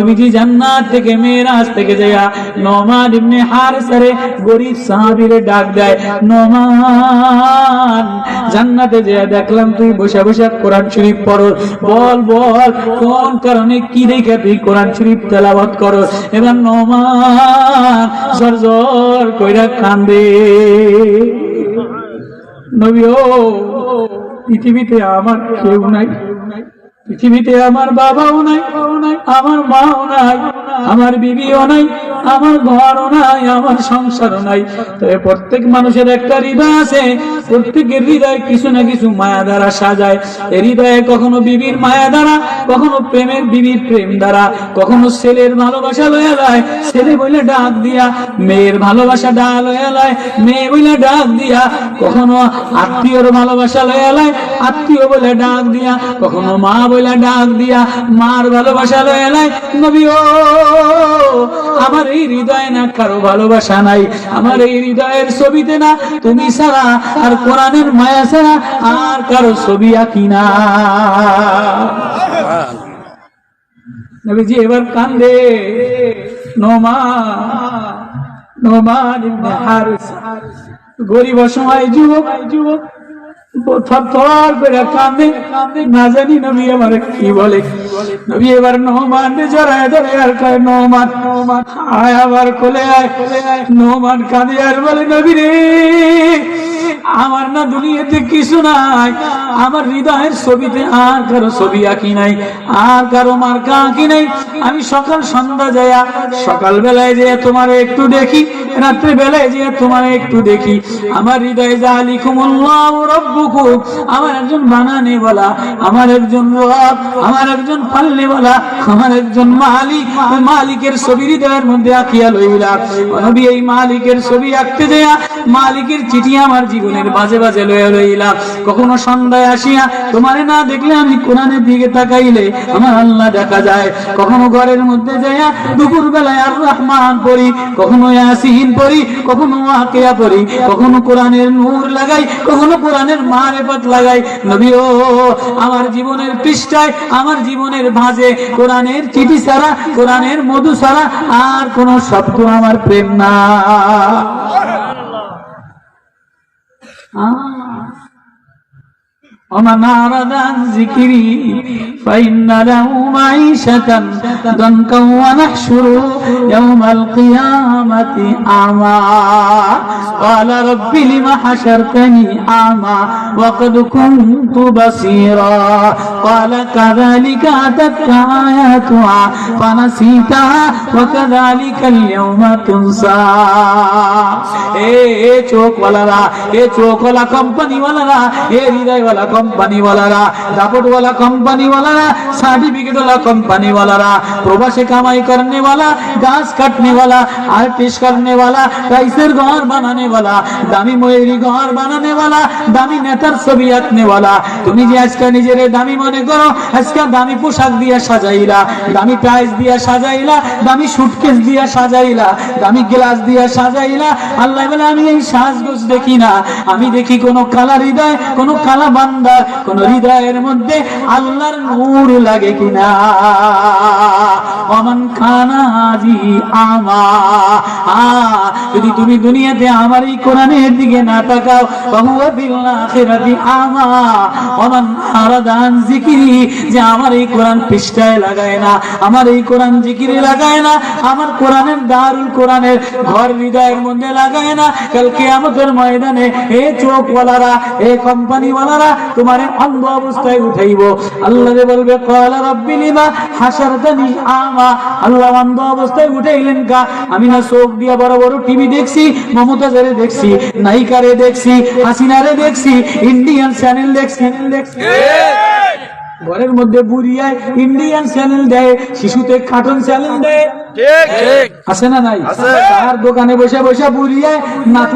নবীজি জান্নাত থেকে মেরাজ থেকে ইবনে হারিসারে সাহাবীরে ডাক দেয় জান্নাতে দেখলাম তুই বসে বসে কোরআন শরীফ পড়ো। বল বল, কোন কারণে কি দেখে তুই কোরআন শরীফ করো? এবার নমান কইরা কান্দে। পৃথিবীতে আমার কেউ নাই। পৃথিবীতে আমার বাবাও নাই আমার মাও নাই আমার বিবিও নাই। আমার ঘরও নাই, আমার সংসারও নাই। তবে প্রত্যেক মানুষের একটা হৃদয় আছে। প্রত্যেকের হৃদয় কিছু না কিছু মায়া দ্বারা সাজায়। এই হৃদয়ে কখনো বিবির মায়া দ্বারা কখনো প্রেমের বিবির প্রেম দ্বারা কখনো ছেলের ভালোবাসা লয়ে যায়, ছেলে বলে ডাক দিয়া মেয়ের ভালোবাসা ডা লয়ে লয় মেয়ে বলে ডাক দিয়া কখনো আত্মীয়র ভালোবাসা লয়ে লয় আত্মীয় বলে ডাক দিয়া কখনো মা বলে ডাক দিয়া মার ভালোবাসা লয়ে লয় নবী ও আমার এই হৃদয়ে না কারও ভালোবাসা নাই। আমার এই হৃদয়ের ছবিতে না তুমি ছাড়া, আর কোরআনের মায়া ছাড়া আর কারও ছবি আঁকি না। এবার কান্দে, নোমা নোমান গরিব সময় যুবক যুবক আমার না দুনিয়াতে কিছু নাই, আমার হৃদয়ের ছবিতে আর কারও ছবি আঁকি নাই, আর কারও মার্কা আঁকি নাই। আমি সকাল সন্ধ্যা যায়া সকাল বেলায় যে তোমার একটু দেখি রাত্রে বেলায় যে তোমার একটু দেখি। আমার হৃদয়ে জালিকুমুল্লাহ রব্বুকুম আমার একজন বানানে বলা, আমার একজন রব, আমার একজন পাল্লে বলা, আমার একজন মালিক মালিকের ছবি হৃদয়ের মধ্যে আঁকিয়া লইলা। নবী, এই মালিকের ছবি আঁকতে দেয়া মালিকের চিঠি আমার জীবনের বাজে বাজে লইয়া লইলাম কখনো সন্ধ্যায় আসিয়া তোমারে না দেখলে আমি কোরআনের দিকে তাকাইলে আমার আল্লাহ দেখা যায়। কখনো ঘরের মধ্যে যাইয়া দুপুর বেলায় আর রহমান পড়ি, কখনো ইয়াসিন পড়ি কখনো আকিয়া পড়ি, কখনো কোরআনের নূর লাগাই, কখনো কোরআনের মারেফত লাগাই। নবী ও, আমার জীবনের পৃষ্ঠায়, আমার জীবনের ভাঁজে, কোরআনের চিঠি ছাড়া, কোরআনের মধু ছাড়া আর কোন শব্দ আমার প্রেম না। ومن أعرض عن ذكري فإن له معيشة ضنكا ونحشره يوم القيامة أعمى قال رب لم حشرتني أعمى وقد كنت بصيرا قال كذلك أتتك آياتها فنسيتها وكذلك اليوم تنسى এ এ চোখওয়ালারা এ চোখওয়ালা কোম্পানিওয়ালারা এ হৃদয়ওয়ালা কোম্পানিওয়ালারা, দাপটওয়ালা কোম্পানিওয়ালারা, সার্টিফিকেটওয়ালা কোম্পানিওয়ালারা, প্রবাসে কামাই গাছ কাটনেওয়ালা, আর্টিস্ট রাইসের ঘর বানানেওয়ালা, দামি ময়ূরী ঘর বানানেওয়ালা, দামি নেতার ছবি আঁকনেওয়ালা। তুমি যে আজকে নিজের দামি মনে করো, আজকে দামি পোশাক দিয়া সাজাইলা, দামি প্রাইজ দিয়া সাজাইলা, দামি সুটকেস দিয়া সাজাইলা, দামি গ্লাস দিয়া সাজাইলা। আল্লাহ বলে, আমি এই সাজগোজ দেখি না। আমি দেখি কোনো কালার হৃদয় কোনো কালা বান্দা বান্দার কোন হৃদয়ের মধ্যে আল্লাহর নূর লাগে কিনা? অমন খানাজি আমা। যদি তুমি দুনিয়াতে আমার এই কোরআনের দিকে না তাকাও বহুয়া বিল আখিরাতি আমা অমন আরাদান জিকিরি যে আমার এই কোরআন পৃষ্ঠায় লাগায় না, আমার এই কোরআন জিকিরে লাগায় না, আমার কোরআনের দারুল কোরআনের ঘর হৃদয়ের মধ্যে লাগায় না। কালকে আমাদের ময়দানে এ চোখওয়ালারা, এ কোম্পানিওয়ালারা তোমার অন্ধ অবস্থায় উঠাইব। আল্লাহ বলবে হাসারতানি আমা? আল্লাহ অন্ধ অবস্থায় উঠাইলেন কা? আমি না দিয়া বড় বড় টিভি দেখছি, মমতাজারে দেখছি, নায়িকারে দেখছি, হাসিনারে দেখছি, ইন্ডিয়ান চ্যানেল দেখছি। দেখছি ঘরের মধ্যে বুড়িয়ায় ইন্ডিয়ান চ্যানেল দেয়, শিশুতে কার্টুন চ্যানেল দেয়। আছে না নাই? দোকানে বসে বসে বুড়িয়ে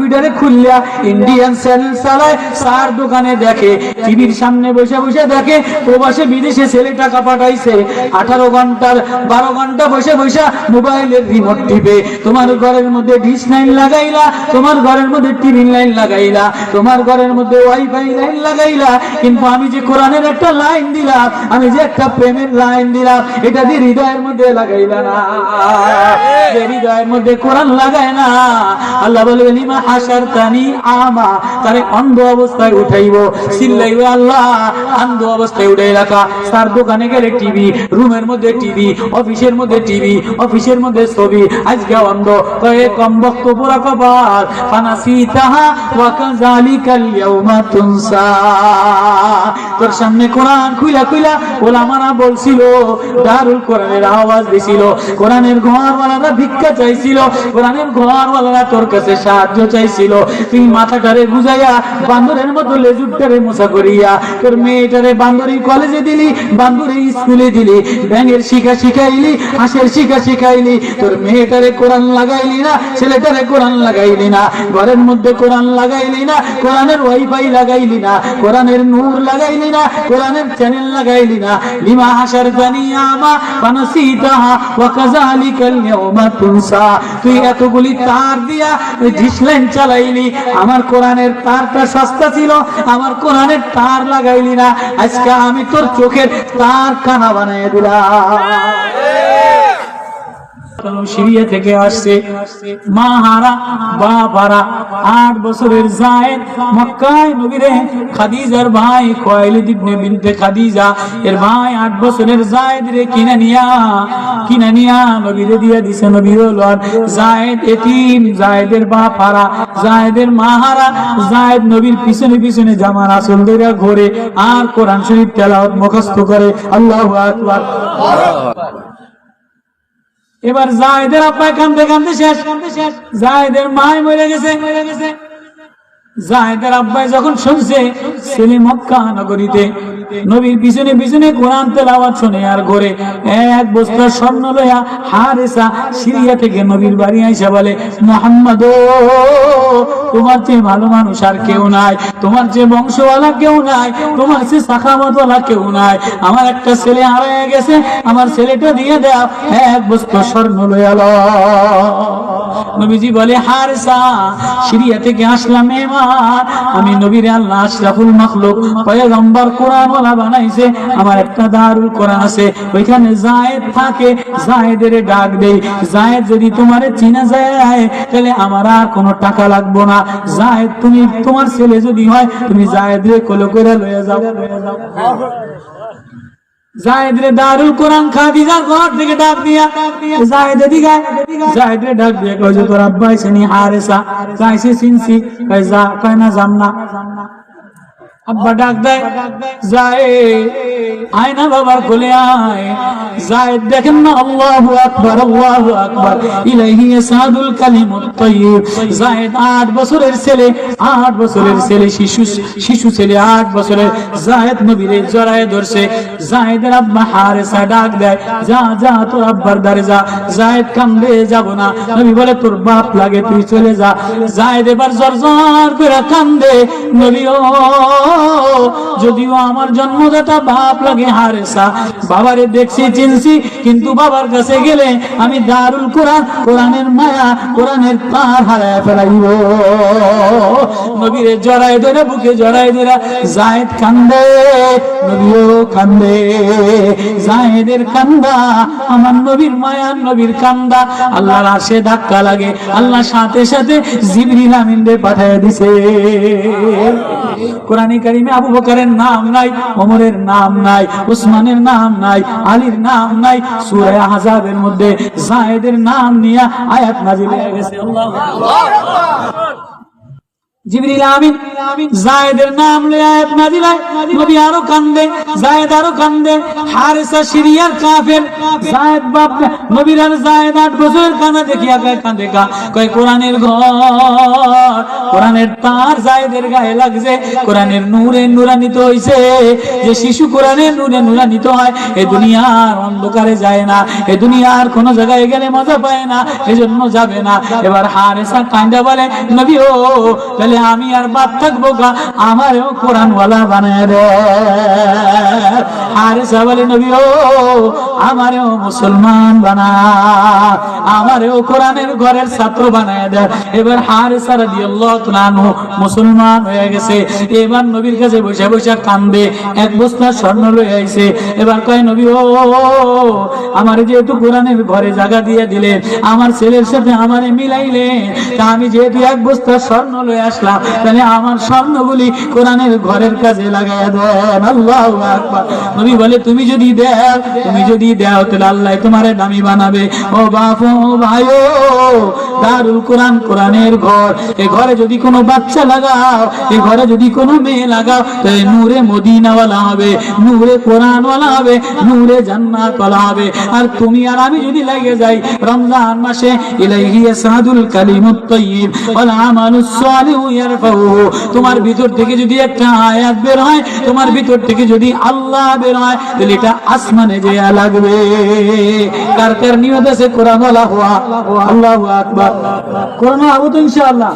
পিটারে খুললিয়া ইন্ডিয়ান চ্যানেল চালায়। তার দোকানে দেখে টিভির সামনে বসে বসে দেখে প্রবাসে বিদেশে ছেলে টাকা পাঠাইছে। আঠারো ঘণ্টার বারো ঘণ্টা বসে বসে মোবাইলের রিমোট টিপে। তোমার ঘরের মধ্যে ডিশ লাইন লাগাইলা তোমার ঘরের মধ্যে টিভি লাইন লাগাইলা তোমার ঘরের মধ্যে ওয়াইফাই লাইন লাগাইলা। কিন্তু আমি যে কোরআনের একটা লাইন দিলাম আমি যে একটা প্রেমের লাইন দিলাম এটা দিয়ে হৃদয়ের মধ্যে লাগাইলা না। যে হৃদয়ের মধ্যে কোরআন লাগায় না। আল্লাহ হাসার তানি আমা তারে অন্ধ অবস্থায় উঠাইব। আল্লাহ, অন্ধ অবস্থায় রাখা। তার দোকানে গেলে টিভি, রুমের মধ্যে টিভি, অফিসের মধ্যে টিভি, অফিসের মধ্যে ছবি। আজকে অন্ধ, কয়ে কম ইয়াউমা তুনসা। তোর সামনে কোরআন খুইলা খুইলা ওলামারা বলছিল, দারুল কোরআনের আওয়াজ দিছিল। কোরআনের ঘরওয়ালারা ভিক্ষা চাইছিল, কোরআনের ঘরওয়ালারা তোর কাছে সাহায্য চাইছিল। তুই মাথাটারে বুঝাইয়া, বান্দরের মতো লেজুরটারে মোছা করিয়া, তোর মেয়েটারে বান্দরি কলেজে দিলি, বান্দরি স্কুলে দিলি, ব্যাঙের শিখা শিখাইলি, হাঁসের শিখা শিখাইলি, তোর মেয়েটারে কোরআন লাগাইলি না, ছেলেটারে কোরআন লাগাইলি না, ঘরের মধ্যে কোরআন লাগাইলি না, কোরআনের ওয়াইফাই লাগাইলি না, কোরআনের নূর লাগাইলি না, কোরআনের চ্যানেল লাগাইলি না। লিমা হাসার জানিয়ামা ফানাসিতাহা ওয়া তুই এতগুলি তার দিয়া আমার তারটা সস্তা ছিল, আমার তার লাগাইলি না। আজকে আমি তোর চোখের তার কানা বানাই দিলাম। সিরিয়া থেকে আসছে। আট বছরের জায়েদ, মক্কায় নবীরে খাদিজার ভাই ইবনে বিনতে খাদিজা, এর ভাই আট বছরের জায়েদ রে নিয়া নিয়া নবীরে দিয়া দিছে হল জায়েদ এতিম, জায়েদের বাপ জায়েদের মা হারা জায়েদ নবীর পিছনে পিছনে জামার আসল ধরে ঘোরে, আর কোরআন শরীফ তেলাওয়াত মুখস্থ করে। আল্লাহু আকবার। এবার জায়দের আব্বা কান্দে কান্দে শেষ। জায়দের মায় মরে গেছে। মরে গেছে জায়দের আব্বাই যখন শুনছে ছেলে মক্কা নগরীতে নবীর পিছনে পিছনে কোরআন তেলাওয়াত শুনে আর ঘরে এক বস্তা স্বর্ণ লয়া হারেসা সিরিয়া থেকে নবীর বাড়ি আইসা বলে মোহাম্মদ তোমার চেয়ে ভালো মানুষ আর কেউ নাই। তোমার চেয়ে বংশওয়ালা কেউ নাই। তোমার চেয়ে সাখামতওয়ালা কেউ নাই। আমার একটা ছেলে হারায় গেছে। আমার ছেলেটা দিয়ে দাও, এক বস্তা স্বর্ণ লয়া লও। নবীজি বলে, হারসা, সিরিয়া থেকে আসলাম এবার। আমি নবীর আল্লাহ আশরাফুল মখলুক, পয়গম্বর কোরআন ওয়ালা বানাইছে আমার একটা দারুল কোরআন আছে। ওইখানে জায়েদ থাকে, জায়েদের ডাক দেই জায়েদ যদি তোমারে চিনা যায়, তাহলে আমার আর কোনো টাকা লাগবো না। জায়েদ, তুমি, তোমার ছেলে যদি হয়, তুমি জায়েদ রে কোলো করে লয়ে যাও। লয়ে যাও জায়েদ রে দারুল কোরআন ঘর থেকে ডাক দিয়া। জায়েদ এদিকে আয়। জায়েদ রে ডাক দিয়া কয় যে তোর আব্বা আইসেনি হারেসা। কাইছে চিনছি। কয়, যা, কয়, না যাম না। আব্বা ডাক দেয় যায় আয় না বাবার কোলে আয়। জায়েদ দেখেন না, আল্লাহু আকবার আল্লাহু আকবার। কালিমুত তাইয়্যিব জায়েদ 8 বছরের ছেলে 8 বছরের ছেলে, শিশু শিশু ছেলে 8 বছরের। নবীরে জড়ায় ধরছে। জায়েদের আব্বা হারেসা ডাক দেয়, যা যা, তোর আব্বার দারে যা। জায়েদ কান্দে, যাব না। নবী বলে, তোর বাপ লাগে, তুই চলে যা। জায়েদ এবার জর জর করে কান্দে। নবী, ও যদিও আমার জন্মদাতা বাপ লাগে হারেসা, বাবারে দেখছি, চিনছি, কিন্তু বাবার কাছে গেলে আমি দারুল কোরআন, কোরআনের মায়া, কোরআনের তার হারায় ফেলাইব। নবীরে জড়াই ধরে, বুকে জড়াই ধরে জায়েদ কান্দে, নবীও কান্দে। জায়েদের কান্দা, আমার নবীর মায়া, নবীর কান্দা, আল্লাহর আসে ধাক্কা লাগে আল্লাহ সাথে সাথে জিবরিল আমিন পাঠায় দিছে। কোরআনে কারিমে আবু বকরের নাম নাই, ওমরের নাম নাই, উসমানের নাম নাই, আলীর নাম নাই, সূরা আহজাবের মধ্যে জায়েদের নাম নিয়ে আয়াত নাজিল হয়ে গেছে আল্লাহ আকবার। জিবরিল আমিন, জায়েদের নাম লয়ে হয় নবী আরও কান্দে, জায়েদ আরও কান্দে, হারিসা সিরিয়ার কাফের, জায়েদ বাপ, নবীর আর জায়েদ আট দেখিয়া কান্দে কয়, কোরআনের ঘর, কোরআনের তার জায়েদের গায়ে লাগছে, কোরআনের নূরে নূরান্বিত হইছে, যে শিশু কোরআনের নূরে নূরান্বিত হয়, এ দুনিয়ার অন্ধকারে যায় না, এ দুনিয়ার কোন জায়গায় গেলে মজা পায় না, এজন্য যাবে না। এবার হারেসা কান্দা বলে, নবী ও, তাহলে আমি আর বাদ থাকব গা আমারও কোরআন ওয়ালা বানায় দে হারেসা বলে, নবী ও, আমারও মুসলমান বানা, আমারও কোরআনের ঘরের ছাত্র বানায় দে। এবার হারেসা সারা তাআলা আনহু মুসলমান হয়ে গেছে। এবার নবীর কাছে বসে বসে কান্দে, এক বস্তা স্বর্ণ লয়ে আইছে। এবার কয়, নবী ও, আমার যেহেতু কোরআনের ঘরে জায়গা দিয়ে দিলে আমার ছেলের সাথে আমারে মিলাইলে তা আমি যেহেতু এক বস্তা স্বর্ণ লয়ে আসলাম তাহলে আমার স্বর্ণগুলি কোরআনের ঘরের কাজে লাগাই দেন। আল্লাহ নবী বলে, তুমি যদি দেও, তুমি যদি দেও, তাহলে আল্লাহ তোমারে দামি বানাবে। ও বাপ, ও ভাই দারুল কোরআন কোরআনের ঘর। এ ঘরে যদি কোনো বাচ্চা লাগাও, এ ঘরে যদি কোনো মেয়ে লাগাও তাহলে নূরে মদিনাওয়ালা হবে, নূরে কোরআনওয়ালা হবে, নূরে জান্নাতওয়ালা হবে। আর তুমি আর আমি যদি লাগে যাই, রমজান মাসে ইলাইহি ইয়াসাদুল কালিমুত তাইয়্যিব ওয়াল আমালুস সালিহু তোমার ভিতর থেকে যদি একটা আয়াত বের হয়, তোমার ভিতর থেকে যদি আল্লাহ বের হয়, তাহলে এটা আসমানে যে লাগবে। কার কার নিয়ত আছে? কোরআন আল্লাহু আকবার। কোরআন আবু তো ইনশাআল্লাহ।